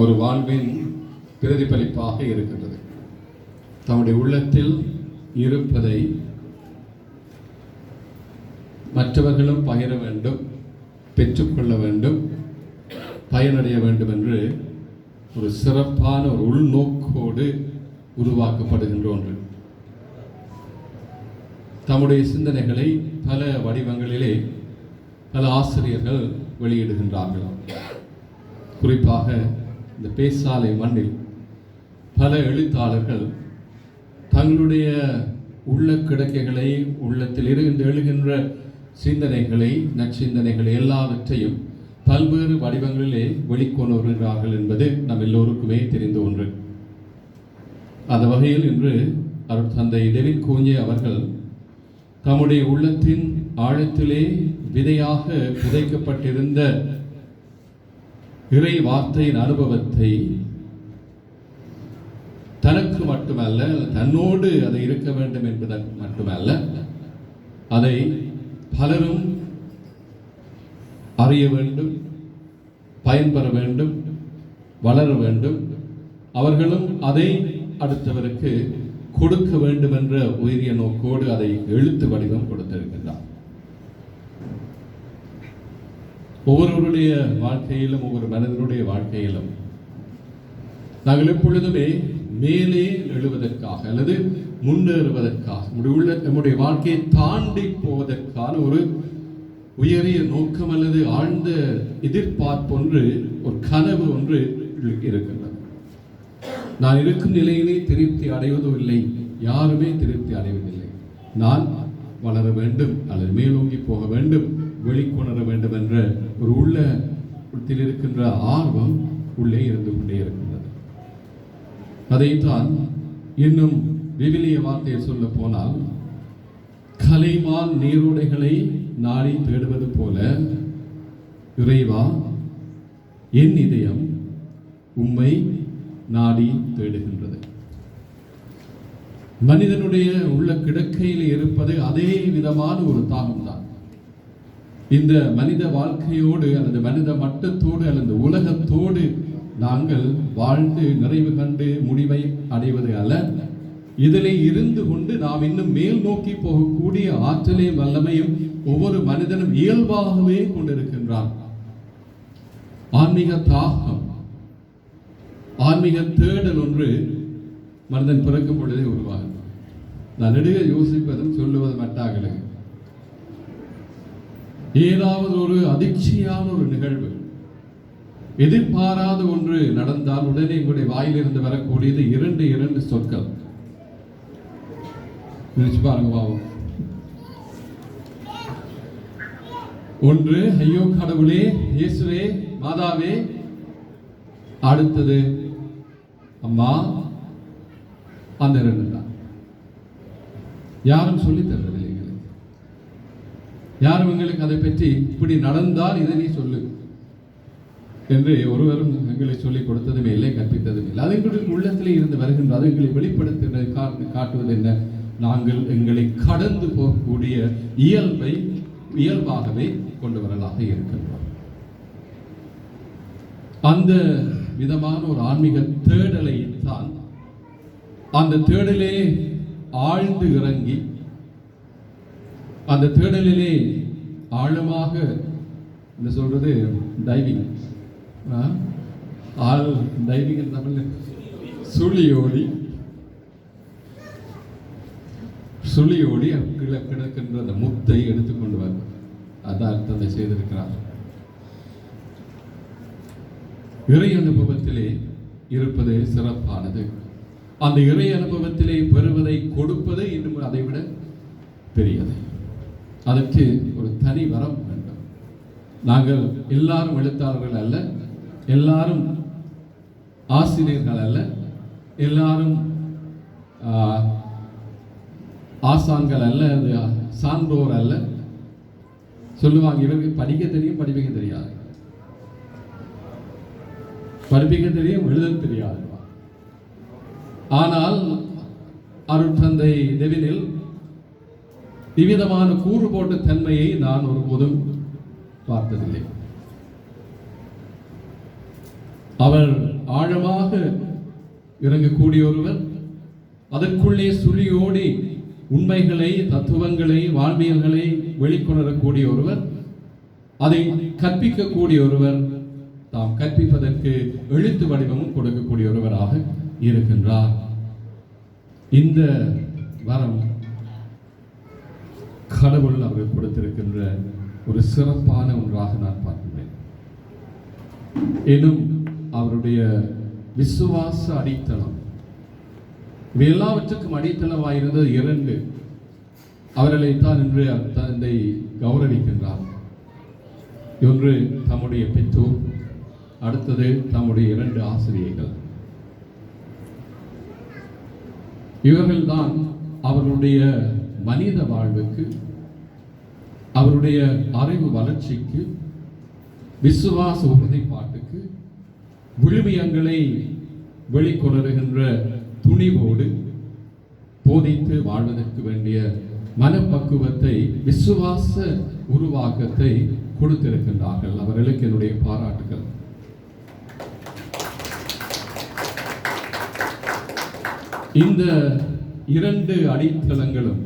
ஒரு வாழ்வின் பிரதிபலிப்பாக இருக்கின்றது. தம்முடைய உள்ளத்தில் இருப்பதை மற்றவர்களும் பகிர வேண்டும் பெற்றுக்கொள்ள வேண்டும் பயனடைய வேண்டும் என்று ஒரு சிறப்பான ஒரு உள்நோக்கோடு உருவாக்கப்படுகின்ற ஒன்று. தம்முடைய சிந்தனைகளை பல வடிவங்களிலே பல ஆசிரியர்கள் வெளியிடுகின்றார்கள். குறிப்பாக இந்த பேசாலை மண்ணில் பல எழுத்தாளர்கள் தங்களுடைய உள்ள கிடக்கைகளை உள்ளத்தில் இருந்து எழுகின்ற சிந்தனைகளை நற்சிந்தனைகளை எல்லாவற்றையும் பல்வேறு வடிவங்களிலே வெளிக்கொண்டு வருகிறார்கள் என்பது நம் எல்லோருக்குமே தெரிந்த ஒன்று. அந்த வகையில் இன்று அவர் தந்தை டெவின் கூஞ்சே அவர்கள் தம்முடைய உள்ளத்தின் ஆழத்திலே விதையாக புதைக்கப்பட்டிருந்த இறை வார்த்தையின் அனுபவத்தை தனக்கு மட்டுமல்ல தன்னோடு அதை இருக்க வேண்டும் என்பதற்கு மட்டுமல்ல அதை பலரும் அறிய வேண்டும் பயன்பெற வேண்டும் வளர வேண்டும். அவர்களும் அதை அடுத்தவருக்கு கொடுக்க வேண்டும் என்ற உயரிய நோக்கோடு அதை எழுத்து வடிவம் கொடுத்திருக்கின்றார். ஒவ்வொருவருடைய வாழ்க்கையிலும் ஒவ்வொரு மனிதனுடைய வாழ்க்கையிலும் நாங்கள் எப்பொழுதுமே மேலே எழுவதற்காக அல்லது முன்னேறுவதற்காக நம்முடைய உள்ள நம்முடைய வாழ்க்கையை தாண்டி போவதற்கான ஒரு உயரிய நோக்கம் அல்லது ஆழ்ந்த எதிர்பார்ப்பு ஒன்று ஒரு கனவு ஒன்று இருக்கின்றது. நான் இருக்கும் நிலையிலே திருப்தி அடைவதும் இல்லை யாருமே திருப்தி அடைவதில்லை. நான் வளர வேண்டும் அல்லது மேலோங்கி போக வேண்டும் வெளிக்கொணர வேண்டும் என்ற ஒரு உள்ளத்தில் இருக்கின்ற ஆர்வம் உள்ளே இருந்து கொண்டே இருக்கின்றது. அதைத்தான் இன்னும் விவிலிய வார்த்தையை சொல்ல போனால் கலைமான் நீரோடைகளை நாடி தேடுவது போல இறைவா என் இதயம் உம்மை நாடி தேடுகின்றது. மனிதனுடைய உள்ள கிடக்கையில் இருப்பது அதே விதமான ஒரு தாகம்தான். இந்த மனித வாழ்க்கையோடு அல்லது மனித மட்டத்தோடு அல்லது உலகத்தோடு நாங்கள் வாழ்ந்து நிறைவு கண்டு முடிவை அடைவது அல்ல. இதிலே இருந்து கொண்டு நாம் இன்னும் மேல் நோக்கி போகக்கூடிய ஆற்றலையும் வல்லமையும் ஒவ்வொரு மனிதனும் இயல்பாகவே கொண்டிருக்கின்றான். ஆன்மீக தாகம். ஆன்மீக தேடல் ஒன்று மனிதன் பிறக்கும் பொழுதே உருவாகும். நான் நெடுக யோசிப்பதும் சொல்லுவதும் மட்டாகலை ஏதாவது ஒரு அதிர்ச்சியான ஒரு நிகழ்வு. எதிர்பாராத ஒன்று நடந்தால் உடனே உங்களுடைய வாயிலிருந்து வரக்கூடியது இரண்டு இரண்டு சொற்கள். நினைச்சு பாருங்க பாவம். ஒன்று ஐயோ கடவுளே இயேசுவே மாதாவே. அடுத்தது அம்மா. அந்த ரெண்டு தான். யாரும் சொல்லி யாரும் எங்களுக்கு அதை பற்றி இப்படி நடந்தால் இதை நீ சொல்லு? என்று ஒருவரும் எங்களை சொல்லிக் கொடுத்ததும் இல்லை கற்பித்ததும் இல்லை. அது எங்களுக்கு உள்ளத்திலே இருந்து வருகின்ற அது எங்களை வெளிப்படுத்துகிற காட்டுவது என்ன? நாங்கள் எங்களை கடந்து போகக்கூடிய இயல்பை இயல்பாகவே கொண்டு வரலாக இருக்கின்றோம். அந்த விதமான ஒரு ஆன்மீக தேடலை தான் அந்த தேடலே ஆழ்ந்து இறங்கி அந்த தேடலிலே ஆழமாக என்ன சொல்றது டைவிங். ஆள் டைவிங் தமிழ் சுழியோடி சுழியோடி கீழே கிடக்கின்ற அந்த முத்தை எடுத்துக்கொண்டு வர. அதான் தந்தை செய்திருக்கிறார். இறை அனுபவத்திலே இருப்பது சிறப்பானது. அந்த இறை அனுபவத்திலே பெறுவதை கொடுப்பது இன்னும் அதை விட பெரியது. அதற்கு ஒரு தனி வரம் வேண்டும். நாங்கள் எல்லாரும் எழுத்தாளர்கள் அல்ல எல்லாரும் ஆசிரியர்கள் அல்ல எல்லாரும் ஆசான்கள் அல்ல அது சான்றோர் அல்ல. சொல்லுவாங்க இவருக்கு படிக்க தெரியும் படிப்பிக்க தெரியாது. படிப்பிக்க தெரியும் எழுத தெரியாது. ஆனால் அருட்தந்தை தெவினில் இவ்விதமான கூறு போட்ட தன்மையை நான் ஒருபோதும் பார்த்ததில்லை. அவர் ஆழமாக இறங்கக்கூடிய ஒருவர் அதற்குள்ளே சுழியோடி உண்மைகளை தத்துவங்களை வாழ்வியல்களை வெளிக்கொணரக்கூடிய ஒருவர் அதை கற்பிக்கக்கூடிய ஒருவர் தாம் கற்பிப்பதற்கு எழுத்து வடிவமும் கொடுக்கக்கூடிய ஒருவராக இருக்கின்றார். இந்த வரம் கடவுள் அவர் கொடுத்திருக்கின்ற ஒரு சிறப்பான ஒன்றாக நான் பார்க்கிறேன் எனும் அவருடைய விசுவாச அடித்தளம். இவை எல்லாவற்றுக்கும் அடித்தளமாயிருந்தது இரண்டு. அவர்களை தான் இன்று தந்தை கௌரவிக்கின்றார். ஒன்று தம்முடைய பெற்றோர் அடுத்தது தம்முடைய இரண்டு ஆசிரியர்கள் இவர்கள்தான் அவருடைய மனித வாழ்வுக்கு அவருடைய அறிவு வளர்ச்சிக்கு விசுவாச உறுதிப்பாட்டுக்கு விழுமியங்களை வெளிக்கொணருகின்ற துணிவோடு போதித்து வாழ்வதற்கு வேண்டிய மனப்பக்குவத்தை விசுவாச உருவாக்கத்தை கொடுத்திருக்கின்றார்கள். அவர்களுக்கு என்னுடைய பாராட்டுகள். இந்த இரண்டு அடித்தளங்களும்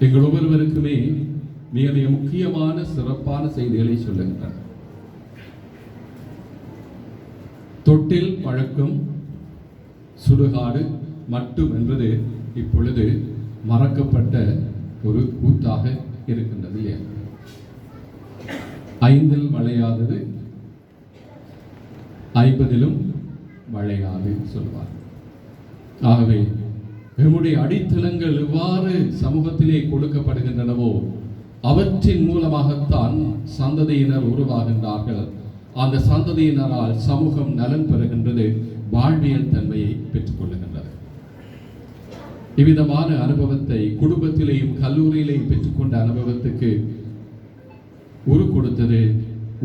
எங்கள் ஒவ்வொருவருக்குமே மிக மிக முக்கியமான சிறப்பான செய்திகளை சொல்லுகின்றன தொட்டில் பழக்கம் சுடுகாடு மட்டும் என்பது இப்பொழுது மறக்கப்பட்ட ஒரு கூத்தாக இருக்கின்றது இல்லையா? ஐந்தில் வளையாதது ஐம்பதிலும் வளையாது சொல்வார். ஆகவே நம்முடைய அடித்தளங்கள் எவ்வாறு சமூகத்திலே கொடுக்கப்படுகின்றனவோ அவற்றின் மூலமாகத்தான் சந்ததியினர் உருவாகின்றார்கள். அந்த சந்ததியினரால் சமூகம் நலன் பெறுகின்றது வாழ்வியல் தன்மையை பெற்றுக்கொள்ளுகின்றது. இவ்விதமான அனுபவத்தை குடும்பத்திலேயும் கல்லூரியிலேயும் பெற்றுக்கொண்ட அனுபவத்துக்கு உரு கொடுத்தது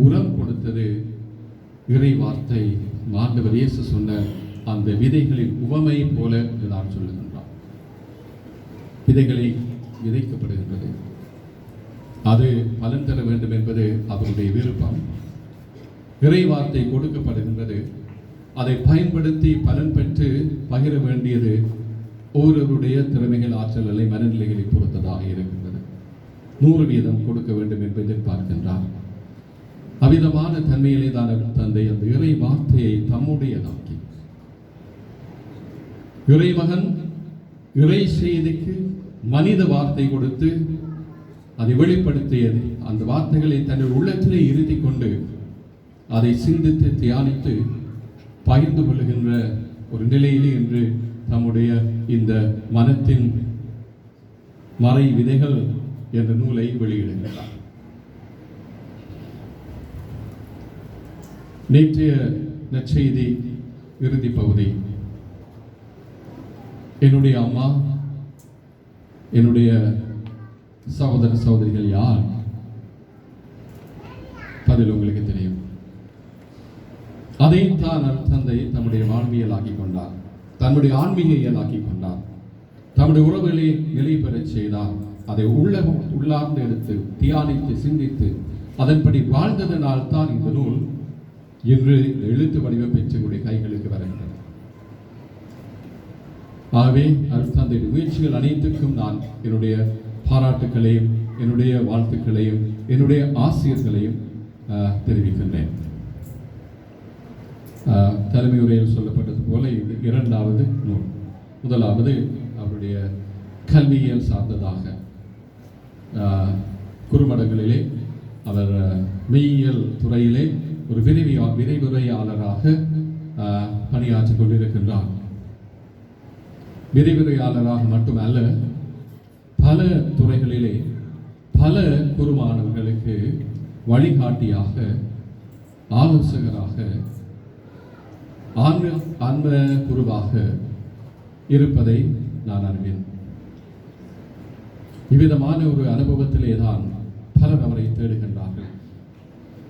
உரம் கொடுத்தது இறை வார்த்தை மாண்டவர் இயேசு சொன்ன அந்த விதைகளின் உவமை போல நான் சொல்லுங்கள் விதைகளை விதைக்கப்படுகின்றது. அது பலன் தர வேண்டும் என்பது அவருடைய விருப்பம். இறை வார்த்தை கொடுக்கப்படுகின்றது. அதை பயன்படுத்தி பலன் பெற்று பகிர வேண்டியது ஒவ்வொருவருடைய திறமைகள் ஆற்றல்களை மனநிலைகளை பொறுத்ததாக இருக்கின்றது. நூறு வீதம் கொடுக்க வேண்டும் என்பதை எதிர்பார்க்கின்றார். அவ்விதமான தன்மையிலே தான் தந்தை அந்த இறை வார்த்தையை தம்முடையதாக்கி இறைமகன் இறை செய்திக்கு மனித வார்த்தை கொடுத்து அதை வெளிப்படுத்தியது. அந்த வார்த்தைகளை தன்னுடைய உள்ளத்திலே இருத்தி கொண்டு அதை சிந்தித்து தியானித்து பகிர்ந்து கொள்ளுகின்ற ஒரு நிலையிலே இன்று தம்முடைய இந்த மனத்தின் மறை விதைகள் என்ற நூலை வெளியிடுகிறார் நேற்றைய நற்செய்தி இறுதி பகுதி. என்னுடைய அம்மா என்னுடைய சகோதர சகோதரிகள் யார்? பதில் உங்களுக்கு தெரியும். அதையும் தான் தந்தை தம்முடைய வாழ்வியலாக்கி கொண்டார் தன்னுடைய ஆன்மீகியலாக்கி கொண்டார் தம்முடைய உறவுகளை நிலை பெறச் செய்தார். அதை உள்ள உள்ளார்ந்து எடுத்து தியானித்து சிந்தித்து அதன்படி வாழ்ந்ததனால் தான் இந்த நூல் இன்று எழுத்து வடிவம் பெற்று உங்களுடைய கைகளுக்கு வருகிறது. ஆகவே அருட்தந்தை முயற்சிகள் அனைத்துக்கும் நான் என்னுடைய பாராட்டுக்களையும் என்னுடைய வாழ்த்துக்களையும் என்னுடைய ஆசிரியர்களையும் தெரிவிக்கின்றேன். தலைமை உரையில் சொல்லப்பட்டது போல இது இரண்டாவது நூல். முதலாவது அவருடைய கல்வியியல் சார்ந்ததாக. குறுமடங்களிலே அவர் மெய்யியல் துறையிலே ஒரு விரைவியா விரைவுரையாளராக பணியாற்றிக் கொண்டிருக்கின்றார். விரிவுரையாளராக மட்டுமல்ல பல துறைகளிலே பல குருமானவர்களுக்கு வழிகாட்டியாக ஆலோசகராக ஆன்ம ஆன்ம குருவாக இருப்பதை நான் அறிவேன். இவ்விதமான ஒரு அனுபவத்திலே தான் பலர் அவரை தேடுகின்றார்கள்.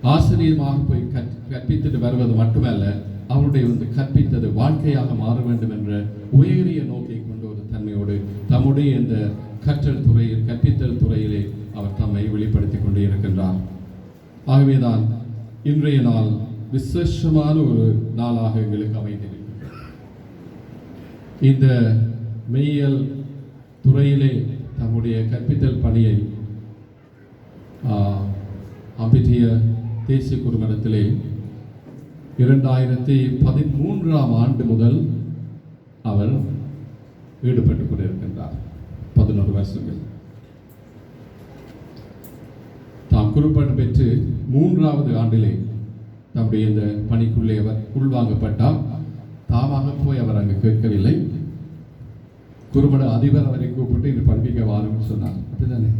ஆசிரியமாக போய் கற்- கற்பித்துட்டு வருவது மட்டுமல்ல அவருடைய வந்து கற்பித்தது வாழ்க்கையாக மாற வேண்டும் என்ற உயரிய நோக்கை தன்மையோடு தம்முடைய இந்த கற்றல் துறையில் கற்பித்தல் துறையிலே அவர் தம்மை வெளிப்படுத்திக் கொண்டு இருக்கின்றார் ஆகவேதான் இன்றைய நாள் விசேஷமான ஒரு நாளாக எங்களுக்கு அமைந்திருக்கிறது. இந்த மெய்யல் துறையிலே தம்முடைய கற்பித்தல் பணியை அம்பிட்டிய தேசிய குறுமணத்திலே இரண்டாயிரத்தி பதிமூன்றாம் ஆண்டு முதல் அவர் ஈடுபட்டு கொண்டிருக்கின்றார் பதினோரு வருஷங்கள். தாம் குறிப்பாடு பெற்று மூன்றாவது ஆண்டிலே தம்முடைய இந்த பணிக்குள்ளே அவர் உள்வாங்கப்பட்டார். தாமாக போய் அவர் அங்கு கேட்கவில்லை. குறுமட அதிபர் அவரை கூப்பிட்டு இது படிப்பிக்க வாரும்னு சொன்னார். அப்படிதானே?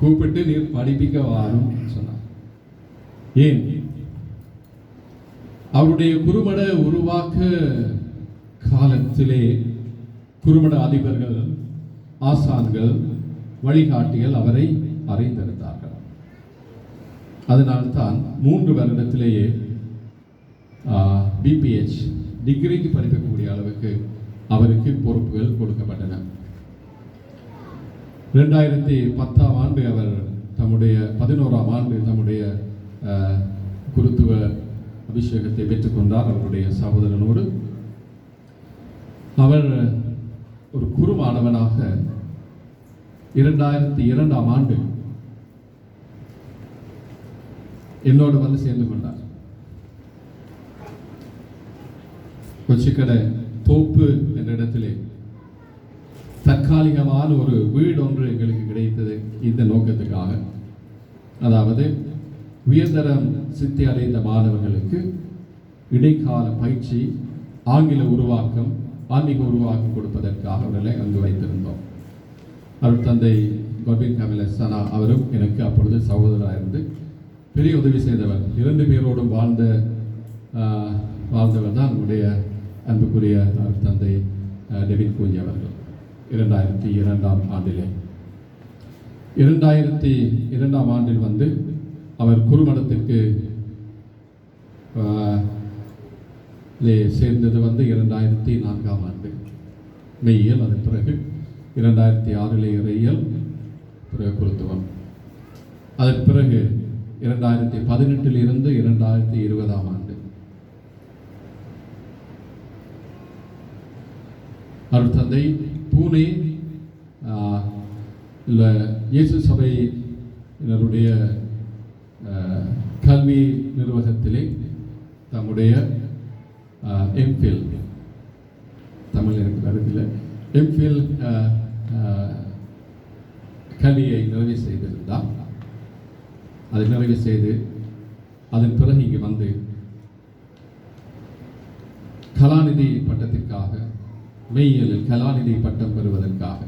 கூப்பிட்டு நீர் படிப்பிக்க வாரும் சொன்னார். ஏன்? அவருடைய குறுமட உருவாக்க காலத்திலே குறுமட அதிபர்கள் ஆசான்கள் வழிகாட்டிகள் அவரை அறிந்திருந்தார்கள். அதனால்தான் மூன்று வருடத்திலேயே பிபிஹெச் டிகிரிக்கு படிக்கக்கூடிய அளவுக்கு அவருக்கு பொறுப்புகள் கொடுக்கப்பட்டன. ரெண்டாயிரத்தி பத்தாம் ஆண்டு அவர் தம்முடைய பதினோராம் ஆண்டு தம்முடைய குருத்துவ அபிஷேகத்தை பெற்றுக்கொண்டார். அவருடைய சகோதரனோடு அவர் ஒரு குறுமாணவனாக இரண்டாயிரத்தி இரண்டாம் ஆண்டு என்னோடு வந்து சேர்ந்து கொண்டார். கொச்சிக்கடை தோப்பு என்ற இடத்திலே தற்காலிகமான ஒரு வீடு ஒன்று எங்களுக்கு கிடைத்தது இந்த நோக்கத்துக்காக. அதாவது உயர்தரம் சித்தி அடைந்த மாணவர்களுக்கு இடைக்கால பயிற்சி ஆங்கில உருவாக்கம் ஆன்மீக உருவாக்கம் கொடுப்பதற்காக அவர்களை அங்கு வைத்திருந்தோம். அவர் தந்தை கோபின் கமல சனா அவரும் எனக்கு அப்பொழுது சகோதராக இருந்து பெரிய உதவி செய்தவர். இரண்டு பேரோடும் வாழ்ந்த வாழ்ந்தவர் தான் நம்முடைய அன்புக்குரிய அவர் தந்தை டெவின் கூஞ்சி அவர்கள். இரண்டாயிரத்தி இரண்டாம் ஆண்டிலே. இரண்டாயிரத்தி இரண்டாம் ஆண்டில் வந்து அவர் குறுமடத்திற்கு சேர்ந்தது வந்து இரண்டாயிரத்தி நான்காம் ஆண்டு. மெய்யியல் அதன் பிறகு இரண்டாயிரத்தி ஆறிலே இறையியல் பிறகு குருத்துவம். அதன் பிறகு இரண்டாயிரத்தி பதினெட்டில் இருந்து இரண்டாயிரத்தி இருபதாம் ஆண்டு. அவர் தந்தை பூனே இல்லை இயேசு சபையினருடைய கல்வி நிர்வாகத்திலே தம்முடைய எம்ஃபில் தமிழ் எனக்கு வருதில்லை எம்ஃபில் கல்வியை நிறைவு செய்திருந்தார். அதை நிறைவு செய்து அதன் பிறகு இங்கு வந்து கலாநிதி பட்டத்திற்காக மெய்யியலில் கலாநிதி பட்டம் பெறுவதற்காக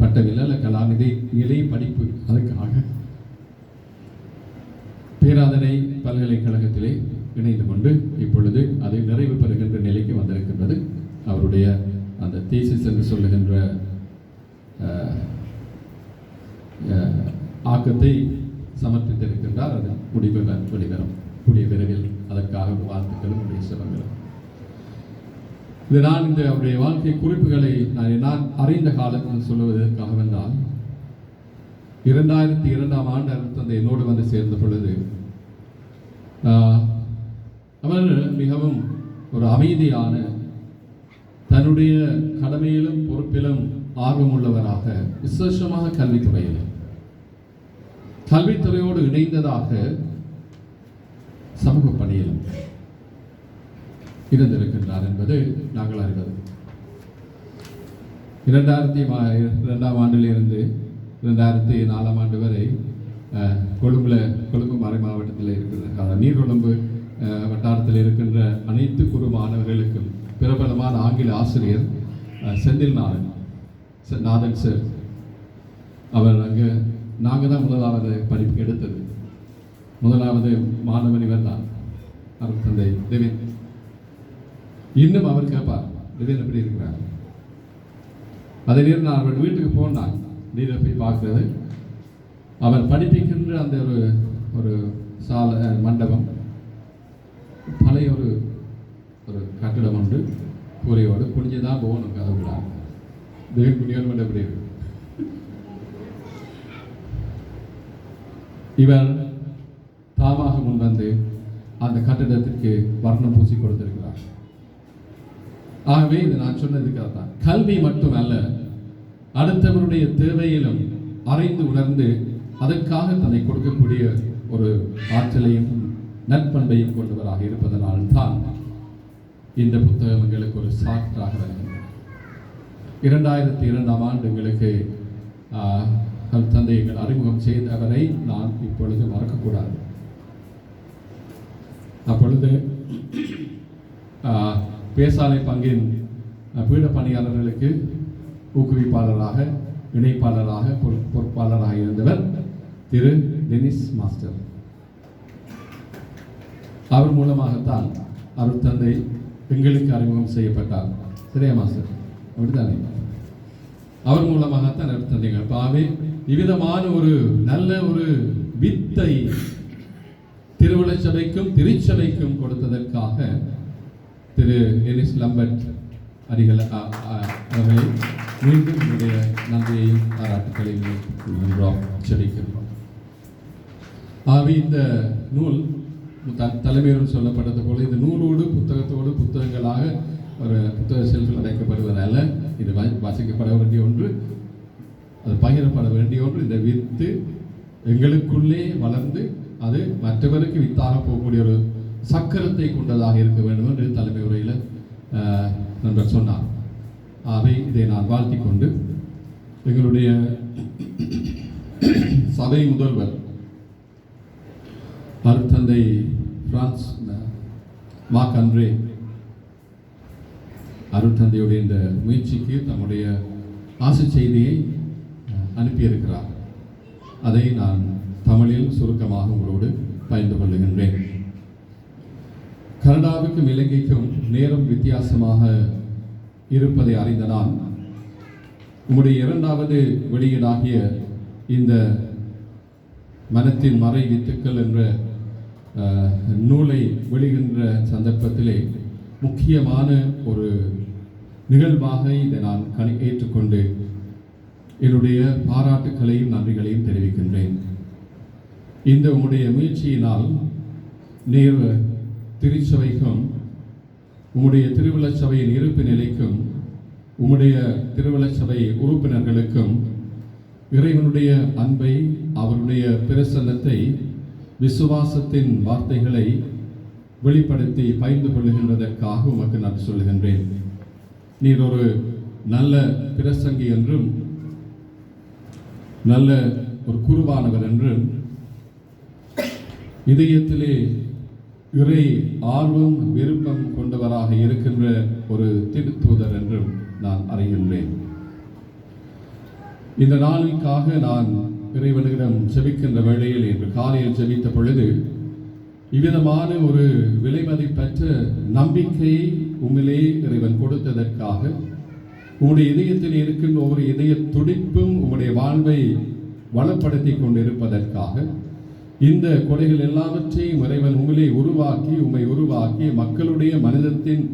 பட்டமில்லை அல்ல கலாநிதி நிலை படிப்பு அதுக்காக. பேராதனை பல்கலைக்கழகத்திலே இணைந்து கொண்டு இப்பொழுது அதை நிறைவு பெறுகின்ற நிலைக்கு வந்திருக்கின்றது. அவருடைய அந்த தீசிஸ் என்று சொல்லுகின்ற ஆக்கத்தை சமர்ப்பித்திருக்கின்றார். அது முடிவு வெளிவரும். கூடிய விரைவில் அதற்காக வாழ்த்துக்களும் உடைய சிறங்களும் இது நான் இந்த அவருடைய வாழ்க்கை குறிப்புகளை நான் நான் அறிந்த காலத்தில் சொல்லுவதற்காக வந்தால் இரண்டாயிரத்தி இரண்டாம் ஆண்டு அருள் தந்தை என்னோடு வந்து சேர்ந்த பொழுது அவர் மிகவும் ஒரு அமைதியான தன்னுடைய கடமையிலும் பொறுப்பிலும் ஆர்வமுள்ளவராக விசேஷமாக கல்வித்துறையில். கல்வித்துறையோடு இணைந்ததாக சமூக பணியிலும் இருந்திருக்கின்றார் என்பது நாங்கள் அறிவது. இரண்டாயிரத்தி மா- இரண்டாம் ஆண்டிலிருந்து இரண்டாயிரத்தி நாலாம் ஆண்டு வரை கொழும்புல கொழும்பு மறை மாவட்டத்தில் இருக்கிற அதாவது நீர்கொழும்பு வட்டாரத்தில் இருக்கின்ற அனைத்து குறு மாணவர்களுக்கும் பிரபலமான ஆங்கில ஆசிரியர் செந்தில் நாதன். செ- நாதன் சார் அவர் அங்கே நாங்கள் தான் முதலாவது படிப்பு எடுத்தது. முதலாவது மாணவன் இவர் தான். அவர் தந்தை தேவின் இன்னும் அவர் கேட்பார் திவேன் எப்படி இருக்கிறார்? அதே நேரம் நான் அவர் வீட்டுக்கு போனான் நீரை போய் பார்க்குறது. அவர் படிப்பிக்கின்ற அந்த ஒரு ஒரு சாலை மண்டபம் பழைய ஒரு ஒரு கட்டிடம் உண்டு. கூரையோடு குனிஞ்சுதான் போகணும் கதவுல தெய்வம் குனியோடு மட்டும் எப்படி இவர் தாமாக அந்த கட்டிடத்திற்கு வர்ணம் பூசி கொடுத்திருக்கிறார். ஆகவே இது நான் சொன்னதுக்காக தான் கல்வி மட்டுமல்ல அடுத்தவருடைய தேவையிலும் அறிந்து உணர்ந்து அதற்காக தன்னை கொடுக்கக்கூடிய ஒரு ஆற்றலையும் நற்பண்பையும் கொண்டவராக இருப்பதனால் தான் இந்த புத்தகம் எங்களுக்கு ஒரு சாற்றாக வருகின்றது. இரண்டாயிரத்தி இரண்டாம் ஆண்டு எங்களுக்கு கல் தந்தை எங்கள் அறிமுகம் செய்தவரை நான் இப்பொழுது மறக்கக்கூடாது. அப்பொழுது ஆஹ், பேசாலை பங்கின் பீட பணியாளர்களுக்கு ஊக்குவிப்பாளராக இணைப்பாளராக பொறு- பொறுப்பாளராக இருந்தவர் திரு டெனிஸ் மாஸ்டர். அவர் மூலமாகத்தான் அருட்தந்தை எங்களுக்கு அறிமுகம் செய்யப்பட்டார். சரியா மாஸ்டர்? அப்படித்தானே? அவர் மூலமாகத்தான் அருட்தந்தைகள் பாவே இவ்விதமான ஒரு நல்ல ஒரு வித்தை திருவிழ சபைக்கும் திருச்சபைக்கும் கொடுத்ததற்காக திரு எனிஸ் லம்பர்ட் அடிகள் அவர்களை மீண்டும் என்னுடைய நன்றியையும் பாராட்டுக்களையும் கொள்கின்றோம் ஆகவே இந்த நூல் தலைமையுடன் சொல்லப்பட்டது போல இந்த நூலோடு புத்தகத்தோடு புத்தகங்களாக ஒரு புத்தக செல்கள் அடைக்கப்படுவதால் இது வா- வாசிக்கப்பட வேண்டிய ஒன்று அது பகிரப்பட வேண்டிய ஒன்று. இந்த வித்து எங்களுக்குள்ளே வளர்ந்து அது மற்றவருக்கு வித்தாக போகக்கூடிய ஒரு சக்கரத்தை கொண்டதாக இருக்க வேண்டும் என்று தலைமை உரையில் நண்பர் சொன்னார். ஆகவே இதை நான் வாழ்த்தி கொண்டு எங்களுடைய சபை முதல்வர் அருத்தந்தை பிரான்ஸ் மார்க் அன்றே அருட்தந்தையுடைய இந்த முயற்சிக்கு தம்முடைய ஆசை செய்தியை அனுப்பியிருக்கிறார். அதை நான் தமிழில் சுருக்கமாக உங்களோடு பகிர்ந்து கொள்ளுகின்றேன். கனடாவுக்கும் இலங்கைக்கும் நேரம் வித்தியாசமாக இருப்பதை அறிந்த நான் உங்களுடைய இரண்டாவது வெளியீடாகிய இந்த மனத்தின் மறை வித்துக்கள் என்ற நூலை வெளியிடுகின்ற சந்தர்ப்பத்திலே முக்கியமான ஒரு நிகழ்வாக இதை நான் கணி ஏற்றுக்கொண்டு என்னுடைய பாராட்டுகளையும் நன்றிகளையும் தெரிவிக்கின்றேன். இந்த உங்களுடைய முயற்சியினால் நேர் திருச்சபைக்கும் உங்களுடைய திருவிழச்சபையின் இருப்பு நிலைக்கும் உம்முடைய திருவிழச்சபை உறுப்பினர்களுக்கும் இறைவனுடைய அன்பை அவருடைய பிரசன்னத்தை விசுவாசத்தின் வார்த்தைகளை வெளிப்படுத்தி பகிர்ந்து கொள்ளுகின்றதற்காக உமக்கு நான் சொல்லுகின்றேன். நீர் ஒரு நல்ல பிரசங்கி என்றும் நல்ல ஒரு குருவானவர் என்றும் இதயத்திலே இறை ஆர்வம் விருப்பம் கொண்டவராக இருக்கின்ற ஒரு திருத்தூதர் என்றும் நான் அறிகின்றேன். இந்த நாளுக்காக நான் இறைவனிடம் ஜெபிக்கின்ற வேளையில் இன்று காலையில் ஜெபித்த பொழுது இவ்விதமான ஒரு விலைமதிப்பற்ற நம்பிக்கையை உம்மிலே இறைவன் கொடுத்ததற்காக உங்களுடைய இதயத்தில் இருக்கின்ற ஒவ்வொரு இதய துடிப்பும் உங்களுடைய வாழ்வை வளப்படுத்தி கொண்டிருப்பதற்காக இந்த கொடைகள் எல்லாவற்றையும் இறைவன் உங்களை உருவாக்கி உம்மை உருவாக்கி மக்களுடைய மனிதத்தின்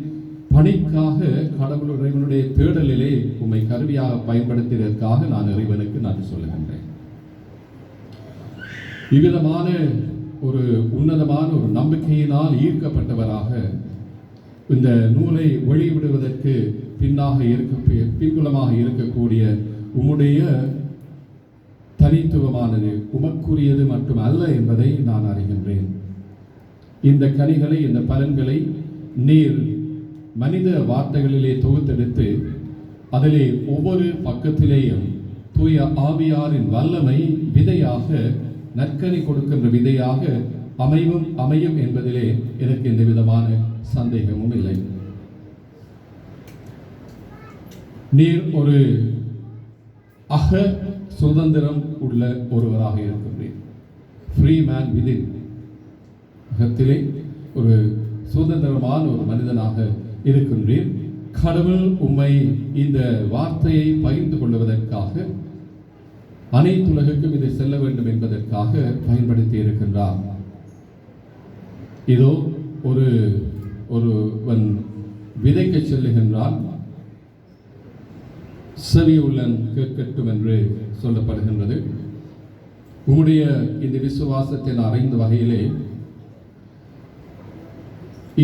பணிக்காக கடவுள் இறைவனுடைய தேடலிலே உம்மை கருவியாக பயன்படுத்தியதற்காக நான் இறைவனுக்கு நன்றி சொல்லுகின்றேன். இவ்விதமான ஒரு உன்னதமான ஒரு நம்பிக்கையினால் ஈர்க்கப்பட்டவராக இந்த நூலை வெளிவிடுவதற்கு பின்னாக இருக்க பின்புலமாக இருக்கக்கூடிய உம்முடைய தனித்துவமானது உமக்குரியது மட்டும் அல்ல என்பதை நான் அறிகின்றேன். இந்த கனிகளை இந்த பலன்களை நீர் மனித வார்த்தைகளிலே தொகுத்தெடுத்து அதிலே ஒவ்வொரு பக்கத்திலேயும் தூய ஆவியாரின் வல்லமை விதையாக நற்கனி கொடுக்கின்ற விதையாக அமையும் அமையும் என்பதிலே எனக்கு எந்த விதமான சந்தேகமும் இல்லை. நீர் ஒரு அக சுதந்திரம் உள்ள ஒருவராக இருக்கின்றேன். ஃப்ரீ மேன் விதின் அகத்திலே ஒரு சுதந்திரமான ஒரு மனிதனாக இருக்கின்றேன். கடவுள் உம்மை இந்த வார்த்தையை பகிர்ந்து கொள்வதற்காக அனைத்துலகுக்கும் இதை செல்ல வேண்டும் என்பதற்காக பயன்படுத்தி இருக்கின்றார் இதோ ஒரு ஒருவன் விதைக்க செல்லுகின்றான். செவியுள்ளன் கேட்கட்டும் என்று சொல்லப்படுகின்றது. உங்களுடைய இந்த விசுவாசத்தை நான் அறிந்த வகையிலே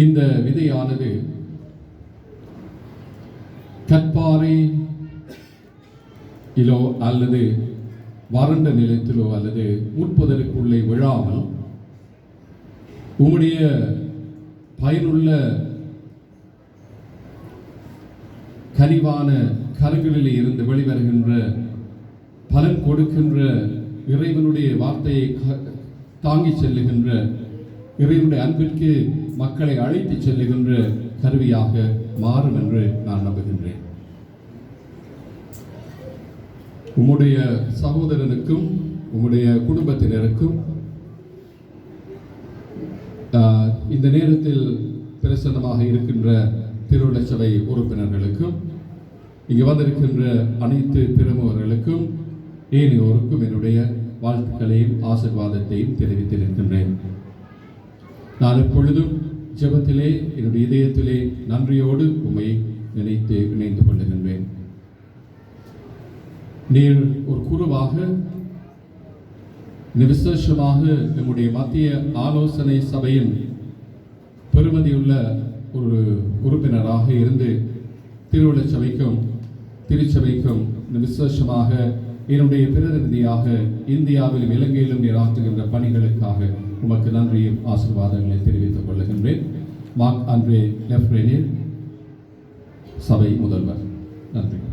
இந்த விதையானது கற்பாறை இலோ அல்லது வறண்ட நிலத்திலோ அல்லது முற்பதற்குள்ளே விழாமல் உம்முடைய பயனுள்ள கனிவான கரங்களிலே இருந்து வெளிவருகின்ற பலன் கொடுக்கின்ற இறைவனுடைய வார்த்தையை க- தாங்கிச் செல்லுகின்ற இறைவனுடைய அன்பிற்கு மக்களை அழைத்துச் செல்லுகின்ற கருவியாக மாறும் என்று நான் நம்புகின்றேன். உம்முடைய சகோதரனுக்கும் உம்முடைய குடும்பத்தினருக்கும் இந்த நேரத்தில் பிரசன்னமாக இருக்கின்ற திருவுள்ள உறுப்பினர்களுக்கும் இங்கு வந்திருக்கின்ற அனைத்து பிரமுகர்களுக்கும் ஏனையோருக்கும் என்னுடைய வாழ்த்துக்களையும் ஆசிர்வாதத்தையும் தெரிவித்திருக்கின்றேன் நான் எப்பொழுதும் ஜெபத்திலே என்னுடைய இதயத்திலே நன்றியோடு உம்மை நினைத்து இணைந்து கொள்ளுகின்றேன். நீர் ஒரு குருவாக விசேஷமாக நம்முடைய மத்திய ஆலோசனை சபையின் பெருமதியுள்ள ஒரு உறுப்பினராக இருந்து திருவுள்ள சபைக்கும் திருச்சபைக்கும் விசேஷமாக என்னுடைய பிரதிநிதியாக இந்தியாவிலும் இலங்கையிலும் நீராற்றுகின்ற பணிகளுக்காக உமக்கு நன்றியும் ஆசீர்வாதங்களை தெரிவித்துக் கொள்ளுகின்றேன் மார்க் அன்றே லெப்ரேனில் சபை முதல்வர். நன்றி.